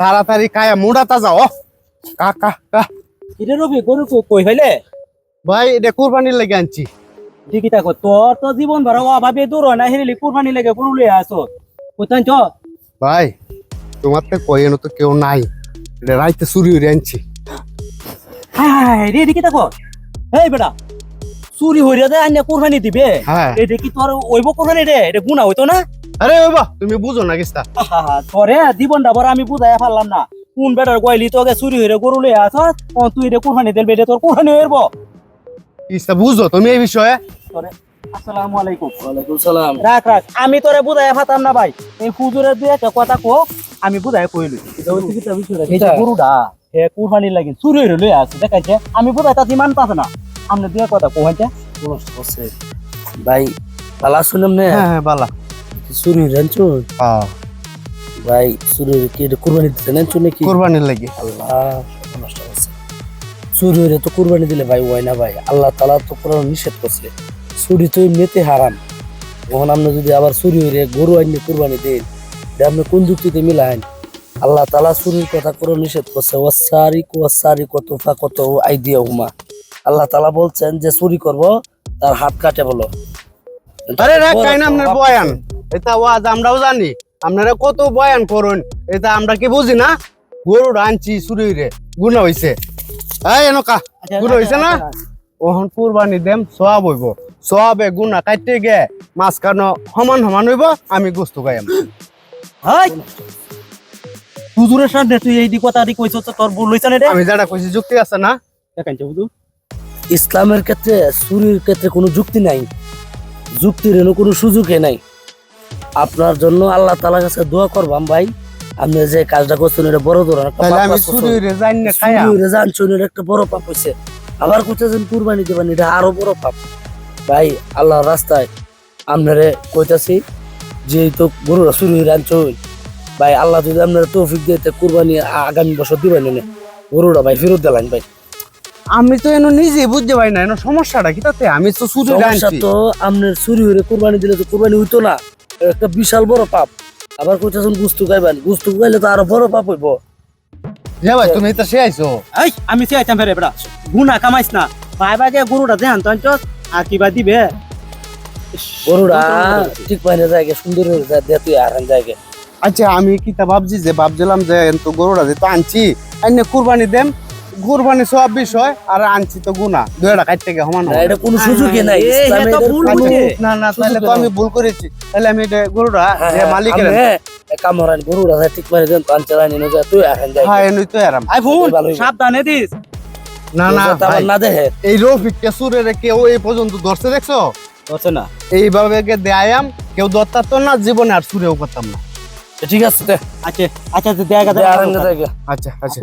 তাড়াতাড়ি কায়া মুড়া তাজা ও কা কা কা। এটা রবি গরু কো- কই হইলে? ভাই এটা কুরবানির লেগে আনছি। ঠিকই থাকো তোর তো জীবন ভরা অভাবে দূর হয় না হেরিলি কুরবানি লেগে গরু লইয়া আসো। কোথায় চ ভাই তোমার তো কয়েন তো কেউ নাই। এটা রাইতে চুরি হয়ে আনছি। হাই রে ঠিকই থাকো। এই বেটা চুরি হইয়া দে আইনা কুরবানি দিবে। হ্যাঁ। এটা কি তোর ওইব কুরবানি রে এটা গুণা হইতো না? আরে বাবা তুমি বুঝো না কিস্তা। আহা, তোরে জীবনটা ভরা আমি বুঝাই পারলাম না। কোন বেটার গয়লি তোকে চুরি হইরে গরু লইয়া আস তুই রে কুরবানি দিলবে এটা তোর কুরবানি হইব। কিস্তা বুঝো তুমি এই বিষয়ে। তোরে আসসালামু আলাইকুম। ওয়ালাইকুম সালাম। রাখ রাখ আমি তোরে বুঝাই পাতাম না ভাই। এই হুজুরের দুই একটা কথা কো আমি বুঝাই কইলি। গরুটা হে কুরবানি লাগি চুরি হইরে লইয়া আছে দেখাইছে। আমি বুঝাই তাতে মান পাছে না। আপনি দুই কথা কোহাইছে আছে ভাই পালা শুনাম নে? হ্যাঁ হ্যাঁ বালা। রাঞ্চু হ্যাঁ ভাই কি কুরবানি দিতে রাঞ্চু নাকি? কুরবানির লেগে। আল্লাহ নষ্ট চুরি তো কুরবানি দিলে ভাই না ভাই? আল্লাহ তালা তো কোরআন নিষেধ করছে। চুরি তো এমনিতে হারাম। আপনি যদি আবার চুরি হইলে গরু আইনে কুরবানি দেন আপনি কোন যুক্তিতে মিলাইন? আল্লাহ তালা চুরির কথা কোরআন নিষেধ করছে। ওয়াসারি কুয়াসারি কত ফা কত আইডিয়া হুমা আল্লাহ তালা বলছেন যে চুরি করব তার হাত কাটে বলো। আরে রাখ আপনার বয়ান। এটা ওয়াজ আমরাও জানি। আপনারা কত বয়ান করুন এটা আমরা কি বুঝি না? গরুর আনছি চুরি হইরে গুণা হইছে। এই এনকা গুণা হইছে না? ওহন কুরবানি দেম সোয়াব হইব। সোয়াবে গুণা কাটতে গে মাছ কানো সমান সমান হইব আমি গোস্ত গাইম হুজুরের সামনে তুই এই কথা দি কইছ তোর ভুল হইছে না আমি যেটা কইছি যুক্তি আছে না? দেখাইছে হুজুর। ইসলামের ক্ষেত্রে চুরির ক্ষেত্রে কোনো যুক্তি নাই। যুক্তির কোনো সুযোগে নাই। আপনার জন্য আল্লাহ তালার কাছে দোয়া করবাম ভাই। আপনি যে কাজটা করছেন এটা বড় ধরনের একটা তাহলে পাপ আমি কাজ করছেন। চুরি হইরে জানি না খায়া চুরি হইরে জানছেন এটা একটা বড় পাপ হয়েছে আবার কোথায় কুরবানি দেবেন এটা আরও বড় পাপ। ভাই আল্লাহর রাস্তায় আপনারে কইতাছি যে তো গরুরা চুরি হয়ে আনছেন ভাই আল্লাহ যদি আপনার তৌফিক দিয়ে কুরবানি আগামী বছর দিবেন এনে গরুটা ভাই ফেরত দিলেন ভাই। আমি তো এনো নিজে বুঝতে পারি না এনো সমস্যাটা কি তাতে? আমি তো চুরি তো আপনার চুরি হয়ে কোরবানি দিলে তো কোরবানি হইতো না। একটা বিশাল বড় পাপ। আবার কইতাছেন গুস্তু গাইবেন গুস্তু গাইলে তো আরও বড় পাপ হইব। যে ভাই তুমি এটা সে আইছো? এই আমি সে আইতাম ফেরে বেটা গুনা কামাইছ না। ভাই ভাই যে গরুটা দেন তো আনছস আর কিবা দিবে? গরুরা ঠিক পাইলে জায়গা সুন্দর হয়ে যায় দিয়ে তুই আরাম জায়গা। আচ্ছা আমি কি তা ভাবছি যে ভাবছিলাম যে তো গরুটা যে তো আনছি আইনে কুরবানি দেম। কুরবানি সব বিষয় আর আনছি তো গুনা দুইটা কাটতে গে সমান। এটা কোনো সুযোগই নাই। না না তাহলে তো আমি ভুল করেছি। তাহলে আমি এটা গরুটা হ্যাঁ, যে হ্যাঁ, মালিকের গরুরা ঠিক দেন তো আনছে রানি নিয়ে তুই আরাম জায়গা হ্যাঁ তো এরাম আই ফোন সাবধানে দিস। না না ভাই, না দেখে। এই রফিক কেসুরের কেউ এই পর্যন্ত ধরছে দেখছ? হচ্ছে না। এইভাবে কে দেয়াম কেউ ধরতাম তো না জীবনে আর সুরেও করতাম না। ঠিক আছে তে, আচ্ছা আচ্ছা দেখা আরাম আচ্ছা আচ্ছা।